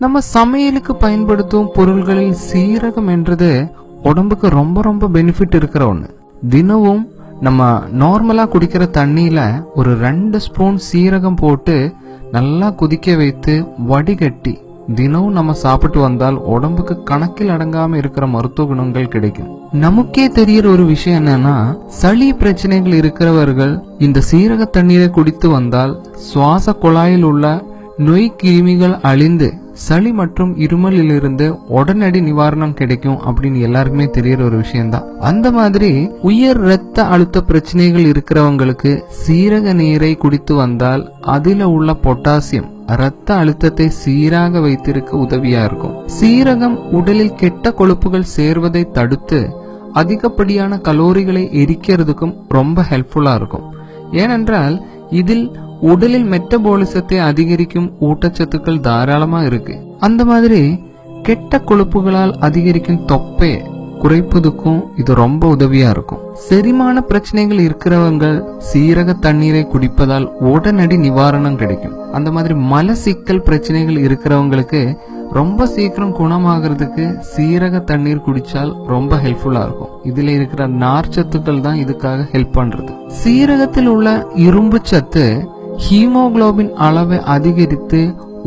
நம்ம சமையலுக்கு பயன்படுத்தும் பொருள்களில் சீரகம் என்றது உடம்புக்கு ரொம்ப ரொம்ப பெனிஃபிட் இருக்கிற ஒன்று தினமும் நம்ம நார்மலாக குடிக்கிற தண்ணியில் ஒரு ரெண்டு ஸ்பூன் சீரகம் போட்டு நல்லா கொதிக்க வைத்து வடிகட்டி தினமும் நம்ம சாப்பிட்டு வந்தால் உடம்புக்கு கணக்கில் அடங்காம இருக்கிற மருத்துவ குணங்கள் கிடைக்கும். நமக்கே தெரியற ஒரு விஷயம் என்னன்னா சளி பிரச்சனைகள் இருக்கிறவர்கள் இந்த சீரக தண்ணீரை குடித்து வந்தால் சுவாச குழாயில் உள்ள நோய் கிருமிகள் அழிந்து சளி மற்றும் இருமலிலிருந்து உடனடி நிவாரணம் கிடைக்கும் அப்படின்னு எல்லாருக்குமே தெரியற ஒரு விஷயம்தான். அந்த மாதிரி உயர் இரத்த அழுத்த பிரச்சனைகள் இருக்கிறவங்களுக்கு சீரக நீரை குடித்து வந்தால் அதில உள்ள பொட்டாசியம் இரத்த அழுத்தத்தை சீராக வைத்திருக்க உதவியா இருக்கும். சீரகம் உடலில் கெட்ட கொழுப்புகள் சேர்வதை தடுத்து அதிகப்படியான கலோரிகளை எரிக்கிறதுக்கும் ரொம்ப ஹெல்ப்ஃபுல்லா இருக்கும். ஏனென்றால் இதில் உடலில் மெட்டபாலிசத்தை அதிகரிக்கும் ஊட்டச்சத்துக்கள் தாராளமா இருக்கு. அந்த மாதிரி கெட்ட கொழுப்புகளால் அதிகரிக்கும் தொப்பை குறைப்பதுக்கும் இது ரொம்ப உதவியா இருக்கும். செரிமான பிரச்சனைகள் இருக்கிறவங்க சீரக தண்ணீரை குடிப்பதால் உடனடி நிவாரணம் கிடைக்கும். அந்த மாதிரி மல சிக்கல் பிரச்சனைகள் இருக்கிறவங்களுக்கு ரொம்ப சீக்கிரம் குணமாகிறதுக்கு சீரக தண்ணீர் குடிச்சால் ரொம்ப ஹெல்ப்ஃபுல்லா இருக்கும். இதுல இருக்கிற நார்ச்சத்துக்கள் தான் இதுக்காக ஹெல்ப் பண்றது. சீரகத்தில் உள்ள இரும்பு சத்து ஹீமோகுளோபின் அளவை அதிகரித்து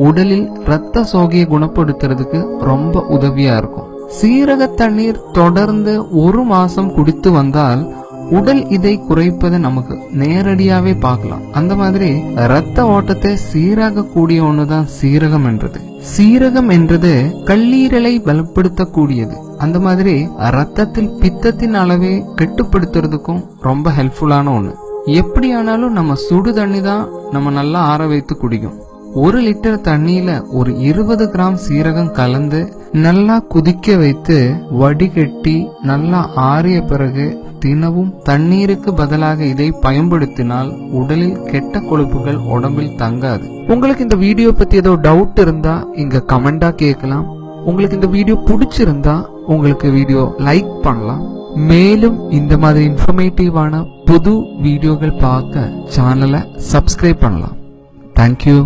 உடலில் இரத்த சோகையை குணப்படுத்துறதுக்கு ரொம்ப உதவியா இருக்கும். சீரக தண்ணீர் தொடர்ந்து ஒரு மாசம் குடித்து வந்தால் உடல் இதை குறைப்பதை நமக்கு நேரடியாவே பார்க்கலாம். அந்த மாதிரி இரத்த ஓட்டத்தை சீராக கூடிய ஒண்ணுதான் சீரகம் என்றது. சீரகம் என்றது கல்லீரலை பலப்படுத்தக்கூடியது. அந்த மாதிரி ரத்தத்தில் பித்தத்தின் அளவை கட்டுப்படுத்துறதுக்கும் ரொம்ப ஹெல்ப்ஃபுல்லான ஒண்ணு. எப்படியானாலும் நம்ம சுடு தண்ணி தான் நம்ம நல்லா ஆற வைத்து குடிக்கும். ஒரு லிட்டர் தண்ணியில ஒரு இருபது கிராம் சீரகம் கலந்து நல்லா குதிக்க வைத்து வடிகட்டி நல்லா ஆறிய பிறகு தினமும் தண்ணீருக்கு பதிலாக இதை பயன்படுத்தினால் உடலில் கெட்ட கொழுப்புகள் உடம்பில் தங்காது. உங்களுக்கு இந்த வீடியோ பத்தி ஏதோ டவுட் இருந்தா இங்க கமெண்டா கேட்கலாம். உங்களுக்கு இந்த வீடியோ பிடிச்சிருந்தா உங்களுக்கு வீடியோ லைக் பண்ணலாம். மேலும் இந்த மாதிரி இன்ஃபர்மேட்டிவான புது வீடியோகள் பார்க்க சேனலை சப்ஸ்கிரைப் பண்ணலாம். தேங்க்யூ